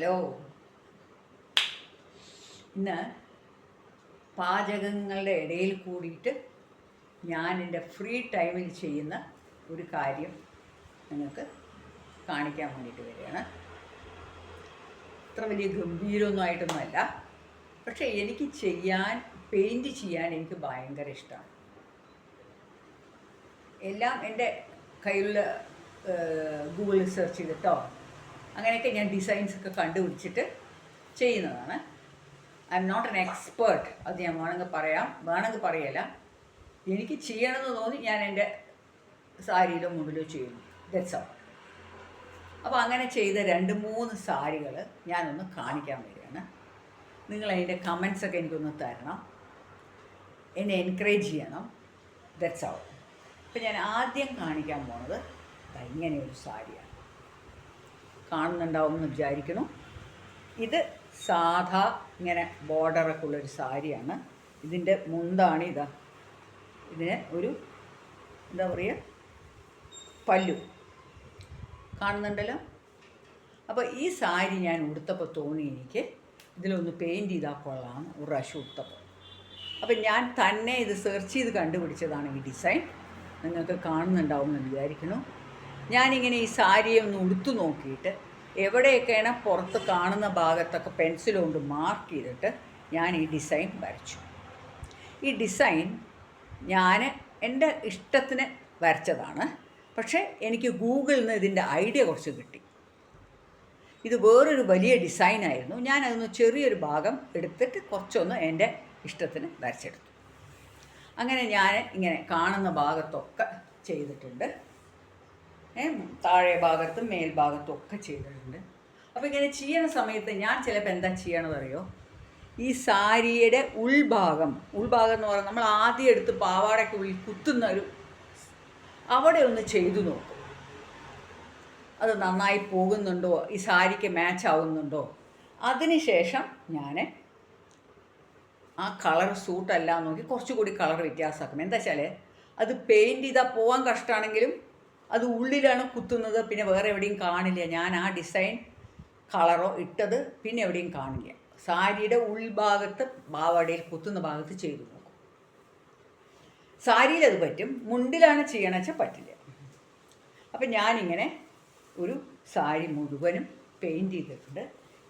Hello. ഇന്ന് പാചകങ്ങളുടെ ഇടയിൽ കൂടിയിട്ട് ഞാൻ എന്റെ ഫ്രീ ടൈമിൽ ചെയ്യുന്ന ഒരു കാര്യം നിങ്ങൾക്ക് കാണിക്കാൻ വേണ്ടിയിട്ട് വരികയാണ്. അത്ര വലിയ ഗംഭീരമൊന്നും ആയിട്ടൊന്നുമല്ല. പക്ഷേ എനിക്ക് ചെയ്യാൻ പെയിന്റ് ചെയ്യാൻ എനിക്ക് ഭയങ്കര ഇഷ്ടമാണ്. എല്ലാം എന്റെ കയ്യിലുള്ള ഗൂഗിളിൽ സെർച്ച് ചെയ്തിട്ടോ അങ്ങനെയൊക്കെ ഞാൻ ഡിസൈൻസ് ഒക്കെ കണ്ടുപിടിച്ചിട്ട് ചെയ്യുന്നതാണ്. I am not an expert അത് ഞാൻ വേണമെങ്കിൽ പറയാം. വേണമെങ്കിൽ പറയല്ല. എനിക്ക് ചെയ്യണമെന്ന് തോന്നി ഞാൻ എന്റെ സാരിയിലോ മുമ്പിലോ ചെയ്യുന്നു. ദറ്റ്സ് ഓൾ അപ്പോൾ അങ്ങനെ ചെയ്ത രണ്ട് മൂന്ന് സാരികൾ ഞാനൊന്ന് കാണിക്കാൻ വരികയാണ്. നിങ്ങൾ അതിന്റെ കമൻസ് ഒക്കെ എനിക്കൊന്ന് തരണം. എന്നെ എൻകറേജ് ചെയ്യണം. ദറ്റ്സ് ഓൾ അപ്പം ഞാൻ ആദ്യം കാണിക്കാൻ പോണത് ഇങ്ങനെയൊരു സാരിയാണ്. കാണുന്നുണ്ടാവും എന്ന് വിചാരിക്കുന്നു. ഇത് സാധാ ഇങ്ങനെ ബോർഡറൊക്കെ ഉള്ളൊരു സാരിയാണ്. ഇതിന്റെ മുന്താണ് ഇതാ. ഇതിന് ഒരു എന്താ പറയുക? പല്ലു. കാണുന്നുണ്ടല്ലോ? അപ്പോൾ ഈ സാരി ഞാൻ ഉടുത്തപ്പോൾ തോന്നി എനിക്ക്. ഇതിലൊന്ന് പെയിന്റ് ചെയ്താൽ കൊള്ളാം ഒരു പ്രാവശ്യം ഉടുത്തപ്പോൾ. അപ്പം ഞാൻ തന്നെ ഇത് സെർച്ച് ചെയ്ത് കണ്ടുപിടിച്ചതാണ് ഈ ഡിസൈൻ. നിങ്ങൾക്ക് കാണുന്നുണ്ടാവും എന്ന് വിചാരിക്കുന്നു. ഞാനിങ്ങനെ ഈ സാരിയൊന്ന് ഉടുത്തു നോക്കിയിട്ട് എവിടെയൊക്കെയാണ് പുറത്ത് കാണുന്ന ഭാഗത്തൊക്കെ പെൻസിൽ കൊണ്ട് മാർക്ക് ചെയ്തിട്ട് ഞാൻ ഈ ഡിസൈൻ വരച്ചു. ഈ ഡിസൈൻ ഞാൻ എന്റെ ഇഷ്ടത്തിന് വരച്ചതാണ്. പക്ഷേ എനിക്ക് ഗൂഗിളിൽ നിന്ന് ഇതിന്റെ ഐഡിയ കുറച്ച് കിട്ടി. ഇത് വേറൊരു വലിയ ഡിസൈനായിരുന്നു ഞാൻ അതൊന്ന് ചെറിയൊരു ഭാഗം എടുത്തിട്ട് കുറച്ചൊന്ന് എന്റെ ഇഷ്ടത്തിന് വരച്ചെടുത്തു. അങ്ങനെ ഞാൻ ഇങ്ങനെ കാണുന്ന ഭാഗത്തൊക്കെ ചെയ്തിട്ടുണ്ട്. താഴെ ഭാഗത്തും മേൽഭാഗത്തും ഒക്കെ ചെയ്തിട്ടുണ്ട്. അപ്പോൾ ഇങ്ങനെ ചെയ്യുന്ന സമയത്ത് ഞാൻ ചിലപ്പോൾ എന്താ ചെയ്യണത് അറിയോ? ഈ സാരിയുടെ ഉൾഭാഗം ഉൾഭാഗം എന്ന് പറഞ്ഞാൽ നമ്മൾ ആദ്യം എടുത്ത് പാവാടയ്ക്ക് ഉള്ളിൽ കുത്തുന്ന ഒരു അവിടെ ഒന്ന് ചെയ്തു നോക്കും. അത് നന്നായി പോകുന്നുണ്ടോ? ഈ സാരിക്ക് മാച്ച് ആവുന്നുണ്ടോ? അതിനുശേഷം ഞാൻ ആ കളർ സൂട്ടല്ല നോക്കി കുറച്ചുകൂടി കളർ വ്യത്യാസമാക്കും എന്താ വെച്ചാൽ അത് പെയിന്റ് ചെയ്താൽ പോകാൻ കഷ്ടമാണെങ്കിലും അത് ഉള്ളിലാണ് കുത്തുന്നത് പിന്നെ വേറെ എവിടെയും കാണില്ല. ഞാൻ ആ ഡിസൈൻ കളറോ ഇട്ടത് പിന്നെ എവിടെയും കാണില്ല. സാരിയുടെ ഉൾഭാഗത്ത് പാവാടയിൽ കുത്തുന്ന ഭാഗത്ത് ചെയ്തു നോക്കും. സാരിയിൽ അത് പറ്റും മുണ്ടിലാണ് ചെയ്യണമെന്ന് വെച്ചാൽ പറ്റില്ല. അപ്പം ഞാനിങ്ങനെ ഒരു സാരി മുഴുവനും പെയിന്റ് ചെയ്തിട്ടുണ്ട്.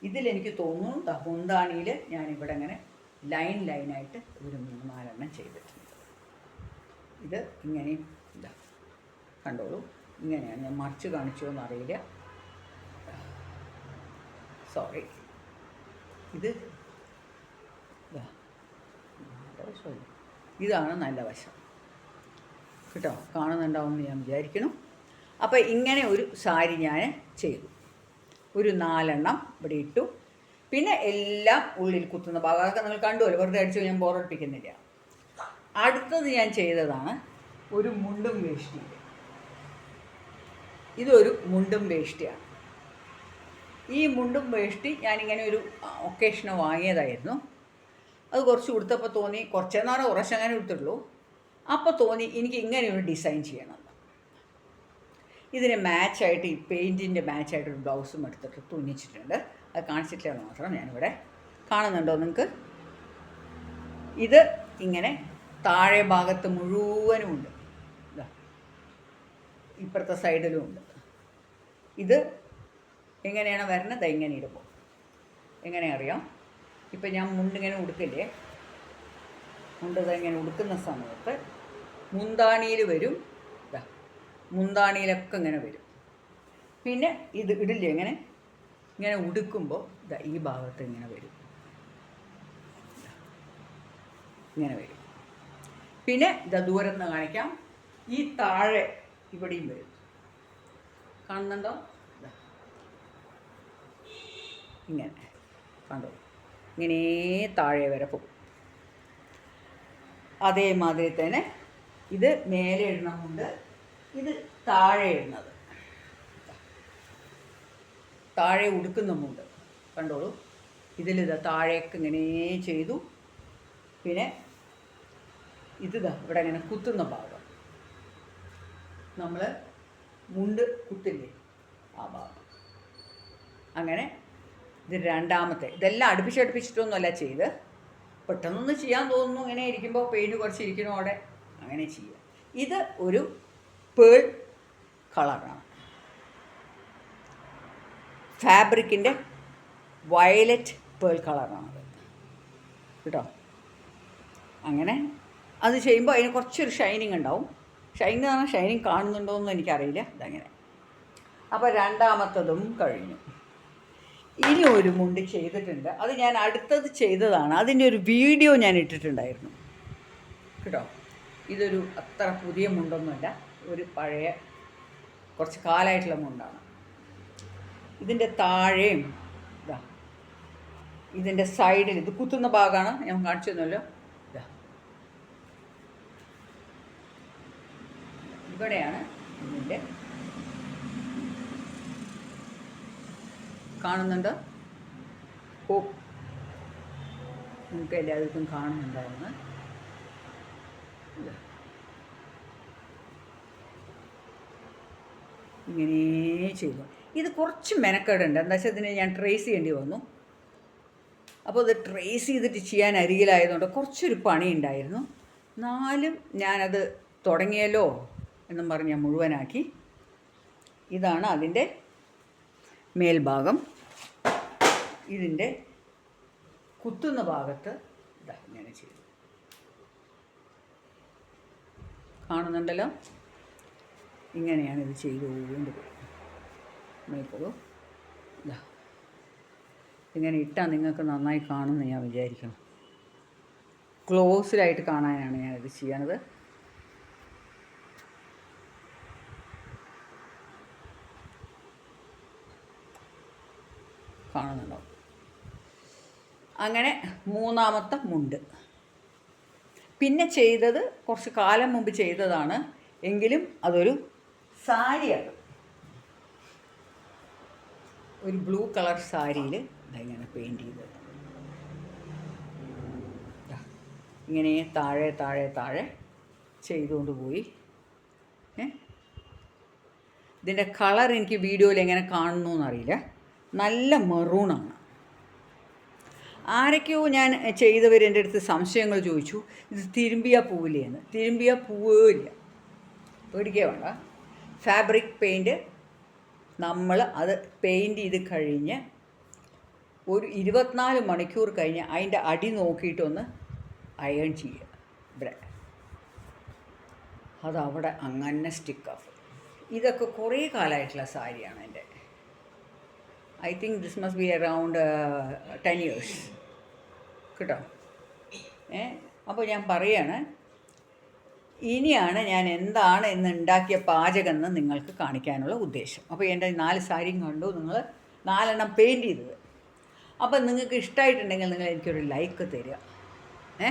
ഇതിലെനിക്ക് തോന്നുന്നു മുന്താണിയിൽ ഞാനിവിടെ അങ്ങനെ ലൈൻ ലൈനായിട്ട് ഒരു മൂന്ന് നാലെണ്ണം ചെയ്തിട്ടുണ്ട്. ഇത് ഇങ്ങനെയും ഇതാ കണ്ടോളൂ. ഇങ്ങനെയാണ് ഞാൻ മറിച്ച് കാണിച്ചോ എന്നറിയില്ല സോറി ഇത് ഇതാ ഇതാണ് നല്ല വശം. കേട്ടോ? കാണുന്നുണ്ടാവും എന്ന് ഞാൻ വിചാരിക്കുന്നു. അപ്പോൾ ഇങ്ങനെ ഒരു സാരി ഞാൻ ചെയ്തു. ഒരു നാലെണ്ണം ഇവിടെ ഇട്ടു. പിന്നെ എല്ലാം ഉള്ളിൽ കുത്തുന്ന ഭാഗമൊക്കെ നിങ്ങൾ കണ്ടുവല്ലോ വെറുതെ അടിച്ചു ഞാൻ ബോറടിപ്പിക്കുന്നില്ല അടുത്തത് ഞാൻ ചെയ്തതാണ് ഒരു മുണ്ടും വേഷ്ടി ഇതൊരു മുണ്ടും വേഷ്ടിയാണ് ഈ മുണ്ടും വേഷ്ടി ഞാനിങ്ങനെ ഒരു ഒക്കേഷന് വാങ്ങിയതായിരുന്നു. അത് കുറച്ച് കൊടുത്തപ്പോൾ തോന്നി കുറച്ചേ നേരം ഉറച്ചങ്ങനെ കൊടുത്തിട്ടുള്ളൂ അപ്പോൾ തോന്നി എനിക്ക് ഇങ്ങനെ ഒരു ഡിസൈൻ ചെയ്യണം. ഇതിന് മാച്ചായിട്ട് ഈ പെയിന്റിന്റെ മാച്ചായിട്ട് ഒരു ബ്ലൗസും എടുത്തിട്ട് തുന്നിച്ചിട്ടുണ്ട്. അത് കാണിച്ചിട്ടില്ല മാത്രം ഞാനിവിടെ കാണുന്നുണ്ടോ നിങ്ങൾക്ക്? ഇത് ഇങ്ങനെ താഴെ ഭാഗത്ത് മുഴുവനും ഉണ്ട്. ഇപ്പുറത്തെ സൈഡിലും ഉണ്ട്. ഇത് എങ്ങനെയാണ് വരണത് ഇങ്ങനെ ഇടുമ്പോൾ. എങ്ങനെ അറിയാം? ഇപ്പം ഞാൻ മുണ്ടിങ്ങനെ ഉടുക്കില്ലേ? മുണ്ട് ഇങ്ങനെ ഉടുക്കുന്ന സമയത്ത് മുന്താണിയിൽ വരും. ഇതാ മുന്താണിയിലൊക്കെ ഇങ്ങനെ വരും. പിന്നെ ഇത് ഇടില്ലേ ഇങ്ങനെ? ഇങ്ങനെ ഉടുക്കുമ്പോൾ ഇതാ ഈ ഭാഗത്ത് ഇങ്ങനെ വരും. ഇങ്ങനെ വരും. പിന്നെ ഇതാ ദൂരം നിന്ന് കാണിക്കാം. ഈ താഴെ ഇവിടെയും വരും. കാണുന്നുണ്ടോ? ഇങ്ങനെ. കണ്ടോ? ഇങ്ങനെ താഴെ വരെ പോകും. അതേമാതിരി തന്നെ ഇത് മേലെ ഇടണമുണ്ട്. ഇത് താഴെ ഇടുന്നത്. താഴെ ഉടുക്കുന്നുമുണ്ട്. കണ്ടോളൂ? ഇതിലിത് താഴേക്ക് ഇങ്ങനെ ചെയ്തു. പിന്നെ ഇത് ഇവിടെ ഇങ്ങനെ കുത്തുന്ന ഭാഗം. നമ്മൾ മുണ്ട് കുത്തില്ലേ? ആ ഭാഗം. അങ്ങനെ ഇത് രണ്ടാമത്തെ. ഇതെല്ലാം അടുപ്പിച്ച് അടുപ്പിച്ചിട്ടൊന്നുമല്ല ചെയ്ത്. പെട്ടെന്നൊന്ന് ചെയ്യാൻ തോന്നുന്നു. ഇങ്ങനെ ഇരിക്കുമ്പോൾ പെയിന്റ് കുറച്ച് അവിടെ. അങ്ങനെ ചെയ്യുക ഇത് ഒരു പേൾ കളറാണ്. ഫാബ്രിക്കിന്റെ വയലറ്റ് പേൾ കളറാണത് കേട്ടോ? അങ്ങനെ അത് ചെയ്യുമ്പോൾ അതിന് കുറച്ചൊരു ഷൈനിങ് ഉണ്ടാവും. എന്ന് പറഞ്ഞാൽ ഷൈനിങ് കാണുന്നുണ്ടോ എന്ന് എനിക്കറിയില്ല. അതങ്ങനെ അപ്പോൾ രണ്ടാമത്തതും കഴിഞ്ഞു. ഇനി ഒരു മുണ്ട് ചെയ്തിട്ടുണ്ട്. അത് ഞാൻ അടുത്തത് ചെയ്തതാണ്. അതിന്റെ ഒരു വീഡിയോ ഞാൻ ഇട്ടിട്ടുണ്ടായിരുന്നു. കേട്ടോ? ഇതൊരു അത്ര പുതിയ മുണ്ടൊന്നുമല്ല. ഒരു പഴയ കുറച്ച് കാലമായിട്ടുള്ള മുണ്ടാണ്. ഇതിന്റെ താഴെയും ഇതാ ഇതിന്റെ സൈഡിൽ ഇത് കുത്തുന്ന ഭാഗമാണ്. ഞാൻ കാണിച്ചു തന്നല്ലോ ഇതാ ഇവിടെയാണ് ഇതിന്റെ കാണുന്നുണ്ട്. ഓ നിങ്ങൾക്ക് എല്ലാവർക്കും കാണുന്നുണ്ടായിരുന്നു. ഇങ്ങനെ ചെയ്തു. ഇത് കുറച്ച് മെനക്കേടുണ്ട്. എന്താ വെച്ചാൽ ഇതിനെ ഞാൻ ട്രേസ് ചെയ്യേണ്ടി വന്നു. അപ്പോൾ ഇത് ട്രേസ് ചെയ്തിട്ട് ചെയ്യാൻ അരികിലായതുകൊണ്ട് കുറച്ചൊരു പണി ഉണ്ടായിരുന്നു എന്നാലും ഞാനത് തുടങ്ങിയല്ലോ. എന്നും പറഞ്ഞ് ഞാൻ മുഴുവനാക്കി. ഇതാണ് അതിന്റെ മേൽഭാഗം. ഇതിന്റെ കുത്തുന്ന ഭാഗത്ത് ഇതാ ഇങ്ങനെ ചെയ്തു കാണുന്നുണ്ടല്ലോ? ഇങ്ങനെയാണ് ഇത് ചെയ്തു കൊണ്ടുപോയി നോക്കൂ ഇതാ. ഇങ്ങനെ ഇട്ടാൽ നിങ്ങൾക്ക് നന്നായി കാണുമെന്ന് ഞാൻ വിചാരിക്കണം ക്ലോസിലായിട്ട് കാണാനാണ് ഞാനിത് ചെയ്യണത് കാണുന്നുണ്ടോ അങ്ങനെ മൂന്നാമത്തെ മുണ്ട്. പിന്നെ ചെയ്തത് കുറച്ച് കാലം മുമ്പ് ചെയ്തതാണ്. എങ്കിലും അതൊരു സാരിയാണ്. ഒരു ബ്ലൂ കളർ സാരിയിൽ ഇങ്ങനെ പെയിന്റ് ചെയ്തത്. ഇങ്ങനെ താഴെ താഴെ താഴെ ചെയ്തുകൊണ്ട് പോയി. ഇതിന്റെ കളർ എനിക്ക് വീഡിയോയിൽ എങ്ങനെ കാണുന്നു എന്നറിയില്ല. നല്ല മെറൂണാണ് ആരൊക്കെയോ ഞാൻ ചെയ്തവർ എന്റെ അടുത്ത് സംശയങ്ങൾ ചോദിച്ചു. ഇത് തിരുമ്പിയ പൂവില്ലേ എന്ന് തിരുമ്പിയ പൂവില്ല പേടിക്കുക വേണ്ട. ഫാബ്രിക് പെയിന്റ് നമ്മൾ അത് പെയിന്റ് ചെയ്ത് കഴിഞ്ഞ് ഒരു ഇരുപത്തിനാല് മണിക്കൂർ കഴിഞ്ഞ് അതിന്റെ അടി നോക്കിയിട്ടൊന്ന് അയൺ ചെയ്യുക. ഇവിടെ. അതവിടെ അങ്ങനെ സ്റ്റിക്ക് ഓഫ് ഇതൊക്കെ കുറേ കാലമായിട്ടുള്ള സാരിയാണ് എന്റെ. I think this must be around ten years കേട്ടോ. ഏ? അപ്പോൾ ഞാൻ പറയാണ് ഇനിയാണ് ഞാൻ എന്താണ് ഇന്ന് ഉണ്ടാക്കിയ പാചകം എന്ന് നിങ്ങൾക്ക് കാണിക്കാനുള്ള ഉദ്ദേശം. അപ്പോൾ എന്റെ നാല് സാരിയും കണ്ടു നിങ്ങൾ നാലെണ്ണം പെയിന്റ് ചെയ്തത്. അപ്പോൾ നിങ്ങൾക്ക് ഇഷ്ടമായിട്ടുണ്ടെങ്കിൽ നിങ്ങൾ എനിക്കൊരു ലൈക്ക് തരിക. ഏ?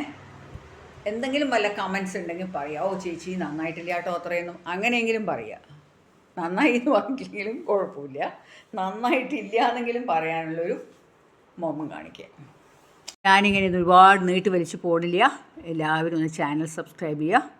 എന്തെങ്കിലും വല്ല കമൻസ് ഉണ്ടെങ്കിൽ പറയുക ഓ ചേച്ചി നന്നായിട്ടില്ല കേട്ടോ അത്രയൊന്നും. അങ്ങനെയെങ്കിലും പറയുക നന്നായി എന്ന് പറഞ്ഞില്ലെങ്കിലും കുഴപ്പമില്ല. നന്നായിട്ടില്ല എന്നെങ്കിലും പറയാനുള്ളൊരു മോമം കാണിക്കുക ഞാനിങ്ങനെ ഇത് ഒരുപാട് നീട്ടി വലിച്ച് പോടില്ല എല്ലാവരും ഒന്ന് ചാനൽ സബ്സ്ക്രൈബ് ചെയ്യുക.